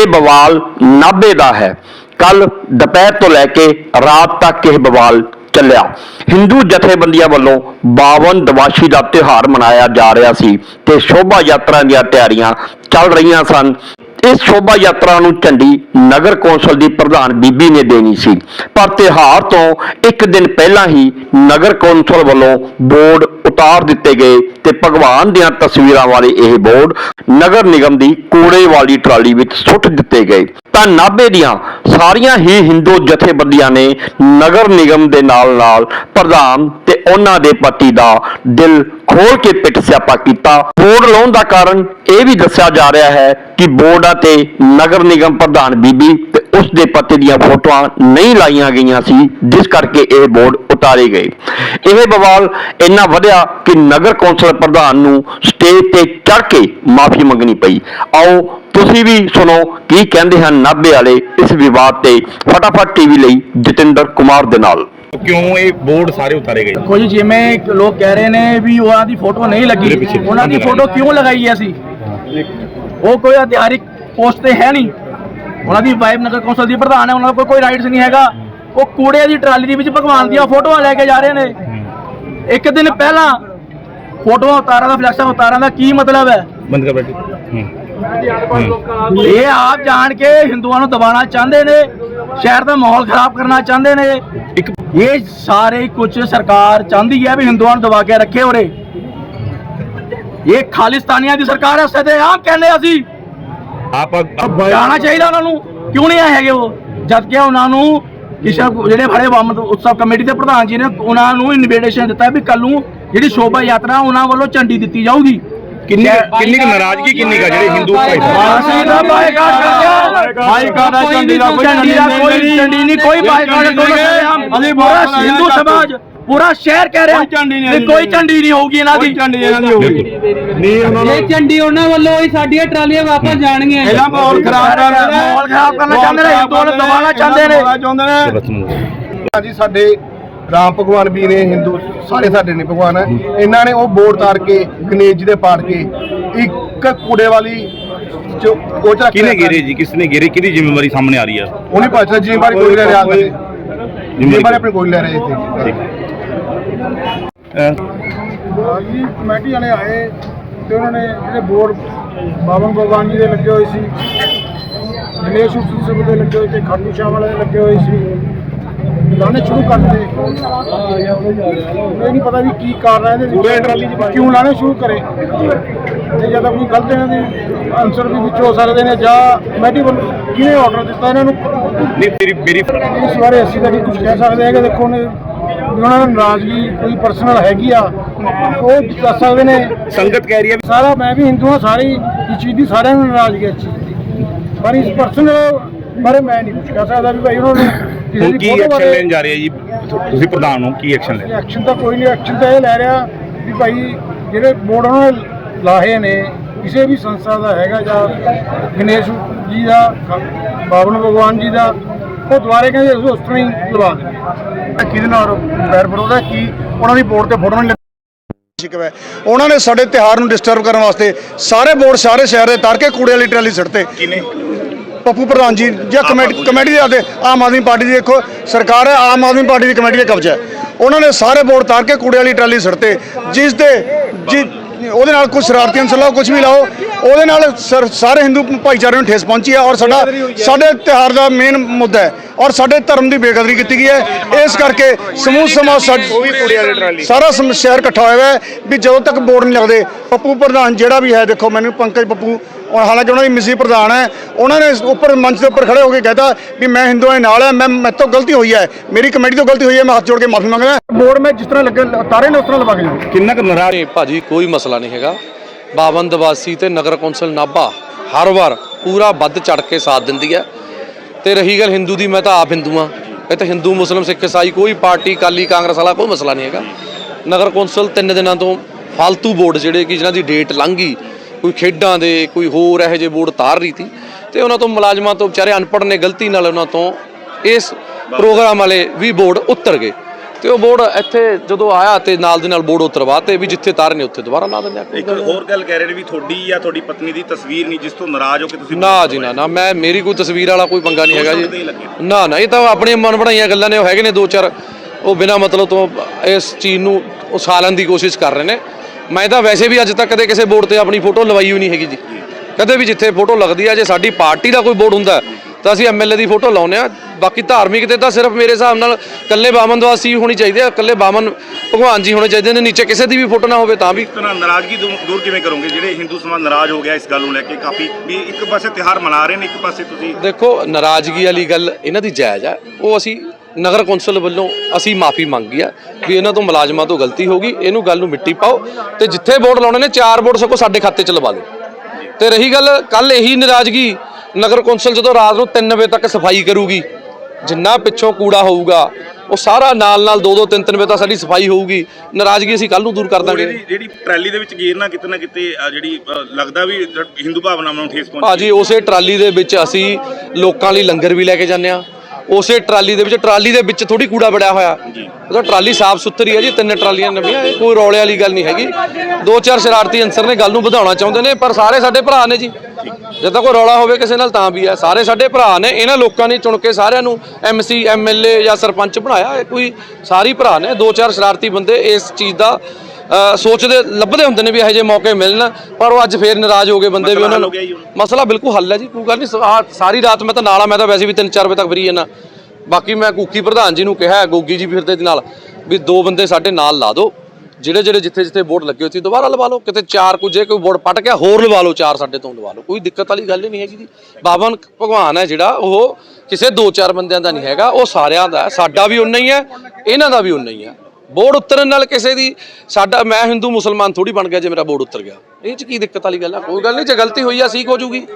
ਇਹ ਬਵਾਲ ਨਾਭੇ ਦਾ ਹੈ। ਕੱਲ ਦੁਪਹਿਰ ਤੋਂ ਲੈ ਕੇ ਰਾਤ ਤੱਕ ਇਹ ਬਵਾਲ ਚੱਲਿਆ। ਹਿੰਦੂ ਜਥੇਬੰਦੀਆਂ ਵੱਲੋਂ 52 ਦਵਾਸ਼ੀ ਦਾ ਤਿਉਹਾਰ ਮਨਾਇਆ ਜਾ ਰਿਹਾ ਸੀ ਤੇ ਸ਼ੋਭਾ ਯਾਤਰਾ ਦੀਆਂ ਤਿਆਰੀਆਂ ਚੱਲ ਰਹੀਆਂ ਸਨ। ਇਸ ਸ਼ੋਭਾ ਯਾਤਰਾ ਨੂੰ ਝੰਡੀ ਨਗਰ ਕੌਂਸਲ ਦੀ ਪ੍ਰਧਾਨ ਬੀਬੀ ਨੇ ਦੇਣੀ ਸੀ। ਪਰ ਤਿਉਹਾਰ ਤੋਂ ਇੱਕ ਦਿਨ ਪਹਿਲਾਂ ਹੀ ਨਗਰ ਕੌਂਸਲ ਵੱਲੋਂ ਬੋਰਡ ਉਤਾਰ ਦਿੱਤੇ ਗਏ ਤੇ ਭਗਵਾਨ ਦੀਆਂ ਤਸਵੀਰਾਂ ਵਾਲੇ ਇਹ ਬੋਰਡ ਨਗਰ ਨਿਗਮ ਦੀ ਕੂੜੇ ਵਾਲੀ ਟਰਾਲੀ ਵਿੱਚ ਸੁੱਟ ਦਿੱਤੇ ਗਏ। ਤਾਂ ਨਾਭੇ ਦੀਆਂ ਸਾਰੀਆਂ ਹੀ ਹਿੰਦੂ ਜਥੇਬੰਦੀਆਂ ਨੇ ਨਗਰ ਨਿਗਮ ਦੇ ਨਾਲ ਨਾਲ ਪ੍ਰਧਾਨ ਤੇ ਉਹਨਾਂ ਦੇ ਪਤੀ ਦਾ ਦਿਲ ਖੋਲ ਕੇ ਪਿੱਟ ਸਿਆਪਾ ਕੀਤਾ। ਬੋਰਡ ਲਾਉਣ ਦਾ ਕਾਰਨ ਇਹ ਵੀ ਦੱਸਿਆ ਜਾ ਰਿਹਾ ਹੈ ਕਿ ਬੋਰਡਾਂ ਤੇ ਨਗਰ ਨਿਗਮ ਪ੍ਰਧਾਨ ਬੀਬੀ ਤੇ ਉਸ ਦੇ ਪਤੀ ਦੀਆਂ ਫੋਟੋਆਂ ਨਹੀਂ ਲਾਈਆਂ ਗਈਆਂ ਸੀ, ਜਿਸ ਕਰਕੇ ਇਹ ਬੋਰਡ ਉਤਾਰੇ ਗਏ। ਇਹ ਬਵਾਲ ਇੰਨਾ ਵਧਿਆ ਕਿ ਨਗਰ ਕੌਂਸਲ ਪ੍ਰਧਾਨ ਨੂੰ ਸਟੇਜ ਤੇ ਚੜ ਕੇ ਮਾਫੀ ਮੰਗਣੀ ਪਈ। ਆਓ, ਤੁਸੀਂ ਵੀ ਸੁਣੋ ਕੀ ਕਹਿੰਦੇ ਹਨ ਨਾਭੇ ਵਾਲੇ ਇਸ ਵਿਵਾਦ ਤੇ। ਫਟਾਫਟ ਟੀਵੀ ਲਈ ਜਤਿੰਦਰ ਕੁਮਾਰ ਦੇ ਨਾਲ। ਕਿਉਂ ਇਹ ਬੋਰਡ ਸਾਰੇ ਉਤਾਰੇ ਗਏ? ਕੁਝ ਜਿਵੇਂ ਲੋਕ ਕਹਿ ਰਹੇ ਨੇ ਵੀ ਉਹਨਾਂ ਦੀ ਫੋਟੋ ਨਹੀਂ ਲੱਗੀ ਉਹਨਾਂ ਦੀ ਫੋਟੋ ਕਿਉਂ ਲਗਾਈ ਹੈ ਅਸੀਂ? ਉਹ ਕੋਈ ਅਧਿਕਾਰਿਕ ਪੋਸਟ ਤੇ ਹੈ ਨਹੀਂ। ਉਹਨਾਂ ਦੀ ਵਾਈਫ ਨਗਰ ਕੌਂਸਲ ਦੀ ਪ੍ਰਧਾਨ ਹੈ ਉਹਨਾਂ ਦਾ ਕੋਈ ਰਾਈਟਸ ਨਹੀਂ ਹੈਗਾ। ਉਹ ਕੂੜੇ ਦੀ ਟਰਾਲੀ ਦੇ ਵਿੱਚ ਭਗਵਾਨ ਦੀਆਂ ਫੋਟੋਆਂ ਲੈ ਕੇ ਜਾ ਰਹੇ ਨੇ। ਇੱਕ ਦਿਨ ਪਹਿਲਾਂ ਫੋਟੋਆਂ ਉਤਾਰਾਂ ਦਾ ਫਲੈਕਸਾਂ ਉਤਾਰਾਂ ਦਾ ਕੀ ਮਤਲਬ ਹੈ? ਬੰਦ ਕਰ ਬੈਠੀ। ਇਹ ਆਪ ਜਾਣ ਕੇ ਹਿੰਦੂਆਂ ਨੂੰ ਦਬਾਉਣਾ ਚਾਹੁੰਦੇ ਨੇ ਸ਼ਹਿਰ ਦਾ ਮਾਹੌਲ ਖਰਾਬ ਕਰਨਾ ਚਾਹੁੰਦੇ ਨੇ। ਇੱਕ ਇਹ ਸਾਰੇ ਕੁਝ ਸਰਕਾਰ ਚਾਹੁੰਦੀ ਹੈ ਵੀ ਹਿੰਦੂਆਂ ਨੂੰ ਦਬਾ ਕੇ ਰੱਖੇ ਉਰੇ। ਇਹ ਖਾਲਿਸਤਾਨੀਆਂ ਦੀ ਸਰਕਾਰ ਹੈ ਸਦੇ ਆਮ ਕਹਿੰਦੇ ਅਸੀਂ। ਆਪ ਜਾਣਾ ਚਾਹੀਦਾ ਉਹਨਾਂ ਨੂੰ। ਕਿਉਂ ਨਹੀਂ ਆਏ ਹੈਗੇ ਉਹ? ਜਦ ਕਿ ਉਹਨਾਂ ਨੂੰ ਕਿਸੇ ਜਿਹੜੇ ਬੜੇ ਬੰਮ ਉਤਸਵ ਕਮੇਟੀ ਦੇ ਪ੍ਰਧਾਨ ਜੀ ਨੇ ਉਹਨਾਂ ਨੂੰ ਇਨਵੀਟੇਸ਼ਨ ਦਿੱਤਾ ਵੀ ਕੱਲ ਨੂੰ ਜਿਹੜੀ ਸ਼ੋਭਾ ਯਾਤਰਾ ਉਹਨਾਂ ਵੱਲੋਂ ਝੰਡੀ ਦਿੱਤੀ ਜਾਊਗੀ। ਕਿੰਨੀ ਕਿੰਨੀ ਕੁ ਨਾਰਾਜ਼ਗੀ ਕਿੰਨੀ ਕਾ ਜਿਹੜੇ ਹਿੰਦੂ ਭਾਈ ਅਸੀਂ ਦਾ ਬਾਈਕਾਟ ਕਰ ਦਿਆ। ਬਾਈਕਾਟ ਦਾ ਝੰਡੀ ਦਾ ਕੋਈ ਝੰਡੀ ਦਾ ਕੋਈ ਝੰਡੀ ਨਹੀਂ ਕੋਈ ਬਾਈਕਾਟ ਨਹੀਂ ਅਸੀਂ ਪੂਰਾ ਹਿੰਦੂ ਸਮਾਜ ਪੂਰਾ ਸ਼ਹਿਰ ਕਹਿ ਰਿਹਾ। ਕਿ ਕੋਈ ਝੰਡੀ ਨਹੀਂ ਹੋਊਗੀ ਇਹਨਾਂ ਦੀ। ਝੰਡੀ ਇਹਨਾਂ ਦੀ ਇਹ ਝੰਡੀ ਉਹਨਾਂ ਵੱਲੋਂ ਹੀ ਸਾਡੀਆਂ ਟਰਾਲੀਆਂ ਵਾਪਸ ਜਾਣਗੀਆਂ। ਇਹਦਾ ਮਾਹੌਲ ਖਰਾਬ ਕਰ ਮਾਹੌਲ ਖਰਾਬ ਕਰਨਾ ਚਾਹੁੰਦੇ ਨੇ ਹਿੰਦੂਆਂ ਨੂੰ ਦਬਾਉਣਾ ਚਾਹੁੰਦੇ ਨੇ। ਹਾਂਜੀ ਸਾਡੇ ਰਾਮ ਭਗਵਾਨ ਵੀ ਨੇ ਹਿੰਦੂ ਸਾਰੇ ਸਾਡੇ ਨੇ ਭਗਵਾਨ ਹੈ। ਇਹਨਾਂ ਨੇ ਉਹ ਬੋਰਡ ਤਾਰ ਕੇ ਗਣੇਸ਼ ਜੀ ਦੇ ਪਾੜ ਕੇ ਇੱਕ ਕੂੜੇ ਵਾਲੀ ਜੋ ਉਹ ਚ ਰੱਖ ਕਿਹਨੇ ਦਿੱਤਾ। ਗਿਰੇ ਜੀ? ਕਿਸ ਨੇ ਗਿਰੇ ਕਿਹਦੀ ਜ਼ਿੰਮੇਵਾਰੀ ਸਾਹਮਣੇ ਆ ਰਹੀ ਹੈ ਉਹਨੇ ਪੁੱਛਿਆ ਜੀ ਬਾਰੇ ਕੋਈ ਲੈ ਰਿਹਾ ਜੀ ਬਾਰੇ ਆਪਣੇ ਕੋਈ ਲੈ ਰਹੇ ਇੱਥੇ ਅਹ ਜੀ ਕਮੇਟੀ ਵਾਲੇ ਆਏ ਤੇ ਉਹਨਾਂ ਨੇ ਜਿਹੜੇ ਬੋਰਡ ਬਾਬਨ ਭਗਵਾਨ ਜੀ ਦੇ ਲੱਗੇ ਹੋਏ ਸੀ ਗਣੇਸ਼ ਉਤਸਵ ਦੇ ਲੱਗੇ ਹੋਏ ਤੇ ਖਾਟੂ ਸ਼ਾਹ ਵਾਲੇ ਦੇ ਲੱਗੇ ਹੋਏ ਸੀ। ਲਾਣੇ ਸ਼ੁਰੂ ਕਰ ਦਿੱਤੇ ਇਹ ਨਹੀਂ ਪਤਾ ਵੀ ਕੀ ਕਾਰਨ ਹੈ ਇਹਦੇ ਵਿੱਚ। ਟਰਾਲੀ ਕਿਉਂ ਲਾਣੇ ਸ਼ੁਰੂ ਕਰੇ? ਤੇ ਜਦੋਂ ਕੋਈ ਗਲਤ ਇਹਨਾਂ ਦੇ ਆਨਸਰ ਵੀ ਵਿੱਚ ਹੋ ਸਕਦੇ ਨੇ ਜਾਂ ਵੱਲੋਂ ਕਿਹਨੇ ਆਰਡਰ ਦਿੱਤਾ ਇਹਨਾਂ ਨੂੰ? ਨਹੀਂ ਮੇਰੀ ਮੇਰੀ ਇਸ ਬਾਰੇ ਅਸੀਂ ਤਾਂ ਕੁਝ ਕਹਿ ਸਕਦੇ ਹੈਗੇ। ਦੇਖੋ ਉਹਨੇ ਵੀ ਉਹਨਾਂ ਨਾਲ ਨਾਰਾਜ਼ਗੀ ਕੋਈ ਪਰਸਨਲ ਹੈਗੀ ਆ। ਉਹ ਦੱਸ ਸਕਦੇ ਨੇ। ਸੰਗਤ ਕਹਿ ਰਹੀ ਹੈ ਸਾਰਾ ਮੈਂ ਵੀ ਹਿੰਦੂ ਹਾਂ ਸਾਰੀ ਇਸ ਚੀਜ਼ ਦੀ ਸਾਰਿਆਂ ਨੂੰ ਨਾਰਾਜ਼ਗੀ ਹੈ ਇਸ ਚੀਜ਼ ਦੀ। ਪਰ ਇਸ ਪਰਸਨਲ ਬਾਰੇ ਮੈਂ ਨਹੀਂ ਕੁਝ ਕਹਿ ਸਕਦਾ ਵੀ ਭਾਈ ਉਹਨਾਂ ਨੂੰ ਕਿਸੇ ਹੁਣ ਦੀ ਕੀ ਐਕਸ਼ਨ ਬਾਰੇ- ਲੈਣ ਜਾ ਰਹੇ ਆ ਜੀ? ਤੁਸੀਂ ਪ੍ਰਧਾਨ ਹੋ ਕੀ ਐਕਸ਼ਨ ਲੈ ਐਕਸ਼ਨ ਤਾਂ ਕੋਈ ਨਹੀਂ ਐਕਸ਼ਨ ਤਾਂ ਇਹ ਲੈ ਰਿਹਾ ਵੀ ਭਾਈ ਜਿਹੜੇ ਬੋਰਡ ਉਹਨਾਂ ਨੇ ਲਾਹੇ ਨੇ ਕਿਸੇ ਵੀ ਸੰਸਥਾ ਦਾ ਹੈਗਾ ਜਾਂ ਗਣੇਸ਼ ਜੀ ਦਾ ਬਾਬਨ ਭਗਵਾਨ ਜੀ ਦਾ ਉਹ ਦੁਆਰੇ ਕਹਿੰਦੇ ਅਸੀਂ ਉਸ ਤਰ੍ਹਾਂ ਹੀ ਲਵਾ ਦੇਣਗੇ ਕਿਹਦੇ ਨਾਲ ਬੈਰ ਵਿਰੋਧ ਹੈ? ਕੀ ਉਹਨਾਂ ਦੀ ਬੋਰਡ ਤੇ ਫੋਟੋ ਨਹੀਂ ਸ਼ਿਕਵਾ ਹੈ। ਉਹਨਾਂ ਨੇ ਸਾਡੇ ਤਿਹਾਰ ਨੂੰ ਡਿਸਟਰਬ ਕਰਨ ਵਾਸਤੇ ਸਾਰੇ ਬੋਰਡ ਸਾਰੇ ਸ਼ਹਿਰ ਦੇ ਤਾਰ ਕੇ ਕੂੜੇ ਵਾਲੀ ਟਰਾਲੀ ਸਿੱਟਤੇ। ਕਿਨੇ ਪੱਪੂ ਪ੍ਰਧਾਨ ਜੀ, ਜਾਂ ਕਮੇਟੀ ਕਮੇਟੀ ਦੇ ਆਦੇ ਆਮ ਆਦਮੀ ਪਾਰਟੀ ਦੀ ਦੇਖੋ, ਸਰਕਾਰ ਹੈ, ਆਮ ਆਦਮੀ ਪਾਰਟੀ ਦੀ ਕਮੇਟੀ ਦਾ ਕਬਜ਼ਾ ਹੈ। ਉਹਨਾਂ ਨੇ ਸਾਰੇ ਬੋਰਡ ਤਾਰ ਕੇ ਕੂੜੇ ਵਾਲੀ ਟਰਾਲੀ ਸਿੱਟਤੇ ਜਿਸ ਦੇ ਜੀ ਉਹਦੇ ਨਾਲ ਕੁਝ ਸ਼ਰਾਰਤੀ ਅੰਸਰ ਲਾਓ ਕੁਝ ਵੀ ਲਾਓ ਉਹਦੇ ਨਾਲ ਸਰ- ਸਾਰੇ ਹਿੰਦੂ ਭਾਈਚਾਰੇ ਨੂੰ ਠੇਸ ਪਹੁੰਚੀ ਹੈ ਔਰ ਸਾਡਾ ਸਾਡੇ ਤਿਉਹਾਰ ਦਾ ਮੇਨ ਮੁੱਦਾ ਹੈ ਔਰ ਸਾਡੇ ਧਰਮ ਦੀ ਬੇਕਦਰੀ ਕੀਤੀ ਗਈ ਹੈ। ਇਸ ਕਰਕੇ ਸਮੂਹ ਸਮਾਜ ਸਾਡ- ਸਾਰਾ ਸਮ- ਸ਼ਹਿਰ ਇਕੱਠਾ ਹੋਇਆ ਹੈ ਵੀ ਜਦੋਂ ਤੱਕ ਬੋਰਡ ਨਹੀਂ ਲੱਗਦੇ ਪੱਪੂ ਪ੍ਰਧਾਨ ਜਿਹੜਾ ਵੀ ਹੈ ਦੇਖੋ ਮੈਨੂੰ ਪੰਕਜ ਪੱਪੂ ਔਰ ਹਾਲਾਂਕਿ ਉਹਨਾਂ ਦੀ ਮਿਸੀ ਪ੍ਰਧਾਨ ਹੈ ਉਹਨਾਂ ਨੇ ਉੱਪਰ ਮੰਚ ਦੇ ਉੱਪਰ ਖੜੇ ਹੋ ਕੇ ਕਹਿਤਾ ਵੀ ਮੈਂ ਹਿੰਦੂਆਂ ਦੇ ਨਾਲ ਹਾਂ ਮੈਂ ਮੇਰੇ ਤੋਂ ਗਲਤੀ ਹੋਈ ਹੈ ਮੇਰੀ ਕਮੇਟੀ ਤੋਂ ਗਲਤੀ ਹੋਈ ਹੈ ਮੈਂ ਹੱਥ ਜੋੜ ਕੇ ਮਾਫੀ ਮੰਗਦਾ। ਬੋਰਡ ਮੈਂ ਜਿਸ ਤਰ੍ਹਾਂ ਲੱਗੇ ਤਾਰੇ ਨੇ ਉਸ ਤਰ੍ਹਾਂ ਲਵਾ ਕੇ ਕਿੰਨਾ ਕੁ ਨਾਰਾਜ਼ ਭਾਜੀ ਕੋਈ ਮਸਲਾ ਨਹੀਂ ਹੈਗਾ। ਬਾਵਨ ਦਵਾਸੀ ਤੇ ਨਗਰ ਕੌਂਸਲ ਨਾਭਾ ਹਰ ਵਾਰ ਪੂਰਾ ਵੱਧ ਚੜ ਕੇ ਸਾਥ ਦਿੰਦੀ ਹੈ। ਤੇ ਰਹੀ ਗੱਲ ਹਿੰਦੂ ਦੀ, ਮੈਂ ਤਾਂ ਆਪ ਹਿੰਦੂ ਆ ਇਹ ਤਾਂ ਹਿੰਦੂ, ਮੁਸਲਮ, ਸਿੱਖ, ਇਸਾਈ, ਕੋਈ ਪਾਰਟੀ ਕਾਲੀ ਕਾਂਗਰਸ ਵਾਲਾ, ਕੋਈ ਮਸਲਾ ਨਹੀਂ ਹੈਗਾ। ਨਗਰ ਕੌਂਸਲ ਤਿੰਨ ਦਿਨਾਂ ਤੋਂ ਫालतू ਬੋਰਡ ਜਿਹੜੇ ਕਿ ਜਿਨ੍ਹਾਂ ਦੀ ਡੇਟ ਲੰਘ ਗਈ, ਕੋਈ ਖੇਡਾਂ ਦੇ, ਕੋਈ ਹੋਰ ਇਹੋ ਜਿਹੇ ਬੋਰਡ ਤਾਰ ਰਹੀ ਸੀ। ਤੇ ਉਹਨਾਂ ਤੋਂ ਮੁਲਾਜ਼ਮਾਂ ਤੋਂ ਵਿਚਾਰੇ ਅਨਪੜ੍ਹ ਨੇ, ਗਲਤੀ ਨਾਲ ਉਹਨਾਂ ਤੋਂ ਇਸ ਪ੍ਰੋਗਰਾਮ ਵਾਲੇ ਵੀ ਬੋਰਡ ਉਤਰ ਗਏ। ਤੇ ਉਹ ਬੋਰਡ ਇੱਥੇ ਜਦੋਂ ਆਇਆ ਤੇ ਨਾਲ ਦੇ ਨਾਲ ਬੋਰਡ ਉਤਰਵਾ ਤੇ ਵੀ ਜਿੱਥੇ ਤਾਰੇ ਨੇ ਉੱਥੇ ਦੁਬਾਰਾ ਲਾ ਦਿੰਦੇ ਆ ਇੱਕ। ਹੋਰ ਗੱਲ ਕਹਿ ਰਹੇ ਨੇ ਵੀ ਤੁਹਾਡੀ ਜਾਂ ਤੁਹਾਡੀ ਪਤਨੀ ਦੀ ਤਸਵੀਰ ਨਹੀਂ ਜਿਸ ਤੋਂ ਨਾਰਾਜ਼ ਹੋ ਕੇ ਤੁਸੀਂ ਨਾ ਜੀ ਨਾ ਨਾ ਮੈਂ ਮੇਰੀ ਕੋਈ ਤਸਵੀਰ ਵਾਲਾ ਕੋਈ ਪੰਗਾ ਨਹੀਂ ਹੈਗਾ ਜੀ। ਨਾ ਨਾ ਇਹ ਤਾਂ ਆਪਣੀਆਂ ਮਨ ਬਣਾਈਆਂ ਗੱਲਾਂ ਨੇ ਉਹ ਹੈਗੇ ਨੇ ਦੋ ਚਾਰ ਉਹ ਬਿਨਾ ਮਤਲਬ ਤੋਂ ਇਸ ਚੀਜ਼ ਨੂੰ ਉਸਾਲਣ ਦੀ ਕੋਸ਼ਿਸ਼ ਕਰ ਰਹੇ ਨੇ ਮੈਂ ਤਾਂ ਵੈਸੇ ਵੀ ਅੱਜ ਤੱਕ ਕਦੇ ਕਿਸੇ ਬੋਰਡ ਤੇ ਆਪਣੀ ਫੋਟੋ ਲਵਾਈ ਹੋਈ ਨਹੀਂ ਹੈਗੀ ਜੀ ਕਦੇ ਵੀ ਜਿੱਥੇ ਫੋਟੋ ਲੱਗਦੀ ਆ ਜੇ ਸਾਡੀ ਪਾਰਟੀ ਦਾ ਕੋਈ ਬੋਰਡ ਹੁੰਦਾ ਤਾਂ ਅਸੀਂ ਐਮਐਲਏ ਦੀ ਫੋਟੋ ਲਾਉਂਦੇ ਆ ਬਾਕੀ ਧਾਰਮਿਕ ਤੇ ਤਾਂ ਸਿਰਫ ਮੇਰੇ ਹਿਸਾਬ ਨਾਲ ਕੱਲੇ ਬਾਮਨ ਦਵਾਸੀ ਹੋਣੀ ਚਾਹੀਦੀ ਆ ਕੱਲੇ ਬਾਮਨ ਭਗਵਾਨ ਜੀ ਹੋਣੇ ਚਾਹੀਦੇ ਨੇ। ਨੀਚੇ ਕਿਸੇ ਦੀ ਵੀ ਫੋਟੋ ਨਾ ਹੋਵੇ ਤਾਂ ਵੀ। ਤਰ੍ਹਾਂ ਨਾਰਾਜ਼ਗੀ ਦੂਰ ਕਿਵੇਂ ਕਰੋਗੇ? ਜਿਹੜੇ ਹਿੰਦੂ ਸਮਾਜ ਨਾਰਾਜ਼ ਹੋ ਗਿਆ ਇਸ ਗੱਲ ਨੂੰ ਲੈ ਕੇ ਕਾਫੀ ਵੀ ਇੱਕ ਪਾਸੇ ਤਿਹਾਰ ਮਨਾ ਰਹੇ ਨੇ ਇੱਕ ਪਾਸੇ ਤੁਸੀਂ ਦੇਖੋ ਨਾਰਾਜ਼ਗੀ ਵਾਲੀ ਗੱਲ ਇਹਨਾਂ ਦੀ ਜਾਇਜ਼ ਹੈ ਉਹ ਅਸੀਂ ਨਗਰ ਕੌਂਸਲ ਵੱਲੋਂ ਅਸੀਂ ਮਾਫੀ ਮੰਗੀ ਆ ਵੀ ਇਹਨਾਂ ਤੋਂ ਮੁਲਾਜ਼ਮਾਂ ਤੋਂ ਗਲਤੀ ਹੋ ਗਈ। ਇਹਨੂੰ ਗੱਲ ਨੂੰ ਮਿੱਟੀ ਪਾਓ ਤੇ ਜਿੱਥੇ ਵੋਟ ਲਾਉਣੇ ਨੇ ਚਾਰ ਵੋਟ ਸਗੋਂ ਸਾਡੇ ਖਾਤੇ 'ਚ ਲਵਾ ਲਓ ਤੇ ਰਹੀ ਗੱਲ ਕੱਲ ਇਹੀ ਨਾਰਾਜ਼ਗੀ ਨਗਰ ਕੌਂਸਲ ਜਦੋਂ ਰਾਤ ਨੂੰ 3 ਵਜੇ ਤੱਕ ਸਫ਼ਾਈ ਕਰੂਗੀ ਜਿੰਨਾ ਪਿੱਛੋਂ ਕੂੜਾ ਹੋਊਗਾ ਉਹ ਸਾਰਾ ਨਾਲ ਨਾਲ 2 2 3 3 ਵਜੇ ਤੱਕ ਸਾਡੀ ਸਫ਼ਾਈ ਹੋਊਗੀ। ਨਾਰਾਜ਼ਗੀ ਅਸੀਂ ਕੱਲ ਨੂੰ ਦੂਰ ਕਰ ਦਾਂਗੇ। ਜਿਹੜੀ ਟਰਾਲੀ ਦੇ ਵਿੱਚ ਗੇਰਨਾ ਕਿਤੇ ਨਾ ਕਿਤੇ ਜਿਹੜੀ ਲੱਗਦਾ ਵੀ ਹਿੰਦੂ ਭਾਵਨਾਵਾਂ ਨੂੰ ਠੇਸ ਪਹੁੰਚੀ। ਭਾਜੀ ਉਸੇ ਟਰਾਲੀ ਦੇ ਵਿੱਚ ਅਸੀਂ ਲੋਕਾਂ ਲਈ ਲੰਗਰ ਵੀ ਲੈ ਕੇ ਜਾਂਦੇ ਆ ਉਸੇ ਟਰਾਲੀ ਦੇ ਵਿੱਚ ਟਰਾਲੀ ਦੇ ਵਿੱਚ ਥੋੜੀ ਕੂੜਾ ਬੜਿਆ ਹੋਇਆ। ਉਹਦਾ ਟਰਾਲੀ ਸਾਫ਼ ਸੁਥਰੀ ਹੈ ਜੀ ਤਿੰਨ ਟਰਾਲੀਆਂ ਨਵੀਆਂ ਇਹ ਕੋਈ ਰੌਲੇ ਵਾਲੀ ਗੱਲ ਨਹੀਂ ਹੈਗੀ। ਦੋ ਚਾਰ ਸ਼ਰਾਰਤੀ ਅੰਸਰ ਨੇ ਗੱਲ ਨੂੰ ਵਧਾਉਣਾ ਚਾਹੁੰਦੇ ਨੇ ਪਰ ਸਾਰੇ ਸਾਡੇ ਭਰਾ ਨੇ ਜੀ। ਜੇ ਤਾਂ ਕੋਈ ਰੌਲਾ ਹੋਵੇ ਕਿਸੇ ਨਾਲ ਤਾਂ ਵੀ ਹੈ। ਸਾਰੇ ਸਾਡੇ ਭਰਾ ਨੇ ਇਹਨਾਂ ਲੋਕਾਂ ਨੇ ਚੁਣ ਕੇ ਸਾਰਿਆਂ ਨੂੰ ਐਮਸੀ ਐਮਐਲਏ ਜਾਂ ਸਰਪੰਚ ਬਣਾਇਆ। ਇਹ ਕੋਈ ਸਾਰੀ ਭਰਾ ਨੇ ਦੋ ਚਾਰ ਸ਼ਰਾਰਤੀ ਬੰਦੇ ਇਸ ਚੀਜ਼ ਦਾ ਸੋਚਦੇ ਲੱਭਦੇ ਹੁੰਦੇ ਨੇ ਵੀ ਇਹੋ ਜਿਹੇ ਮੌਕੇ ਮਿਲਣ। ਪਰ ਉਹ ਅੱਜ ਫੇਰ ਨਾਰਾਜ਼ ਹੋ ਗਏ ਬੰਦੇ ਵੀ ਉਹਨਾਂ ਨੂੰ? ਮਸਲਾ ਬਿਲਕੁਲ ਹੱਲ ਹੈ ਜੀ ਕੋਈ ਗੱਲ ਨਹੀਂ। ਸਾਰੀ ਰਾਤ ਮੈਂ ਤਾਂ ਨਾਲ ਆ ਮੈਂ ਤਾਂ ਵੈਸੇ ਵੀ 3-4 ਵਜੇ ਤੱਕ ਫਰੀ ਜਾਣਾ ਬਾਕੀ ਮੈਂ ਕੂਕੀ ਪ੍ਰਧਾਨ ਜੀ ਨੂੰ ਕਿਹਾ ਗੋਗੀ ਜੀ ਫਿਰਦੇ ਦੇ ਨਾਲ ਵੀ ਦੋ ਬੰਦੇ ਸਾਡੇ ਨਾਲ ਲਾ ਦਿਓ। ਜਿਹੜੇ ਜਿਹੜੇ ਜਿੱਥੇ ਜਿੱਥੇ ਬੋਰਡ ਲੱਗੇ ਹੋਏ ਸੀ, ਦੁਬਾਰਾ ਲਵਾ ਲਓ, ਕਿਤੇ ਚਾਰ ਕੁ ਜੇ ਕੋਈ ਬੋਰਡ ਪਟ ਗਿਆ, ਹੋਰ ਲਵਾ ਲਓ, ਚਾਰ ਸਾਡੇ ਤੋਂ ਲਵਾ ਲਓ। ਕੋਈ ਦਿੱਕਤ ਵਾਲੀ ਗੱਲ ਹੀ ਨਹੀਂ ਹੈਗੀ ਜੀ। ਬਾਬਨ ਭਗਵਾਨ ਹੈ ਜਿਹੜਾ, ਉਹ ਕਿਸੇ ਦੋ ਚਾਰ ਬੰਦਿਆਂ ਦਾ ਨਹੀਂ ਹੈਗਾ, ਉਹ ਸਾਰਿਆਂ ਦਾ ਸਾਡਾ ਵੀ ਉਨਾ ਹੀ ਹੈ, ਇਹਨਾਂ ਦਾ ਵੀ ਉਨਾ ਹੀ ਹੈ। ਬੋਰਡ ਉਤਰਨ ਨਾਲ ਕਿਸੇ ਦੀ, ਸਾਡਾ, ਮੈਂ ਹਿੰਦੂ ਮੁਸਲਮਾਨ ਥੋੜੀ ਬਣ ਗਿਆ ਜੇ ਮੇਰਾ ਬੋਰਡ ਉਤਰ ਗਿਆ। ਇਹ ਚ ਕੀ ਦਿੱਕਤ ਵਾਲੀ ਗੱਲ ਆ ਕੋਈ ਗੱਲ ਨਹੀਂ, ਜੇ ਗਲਤੀ ਹੋਈ ਆ ਠੀਕ ਹੋ ਜੂਗੀ।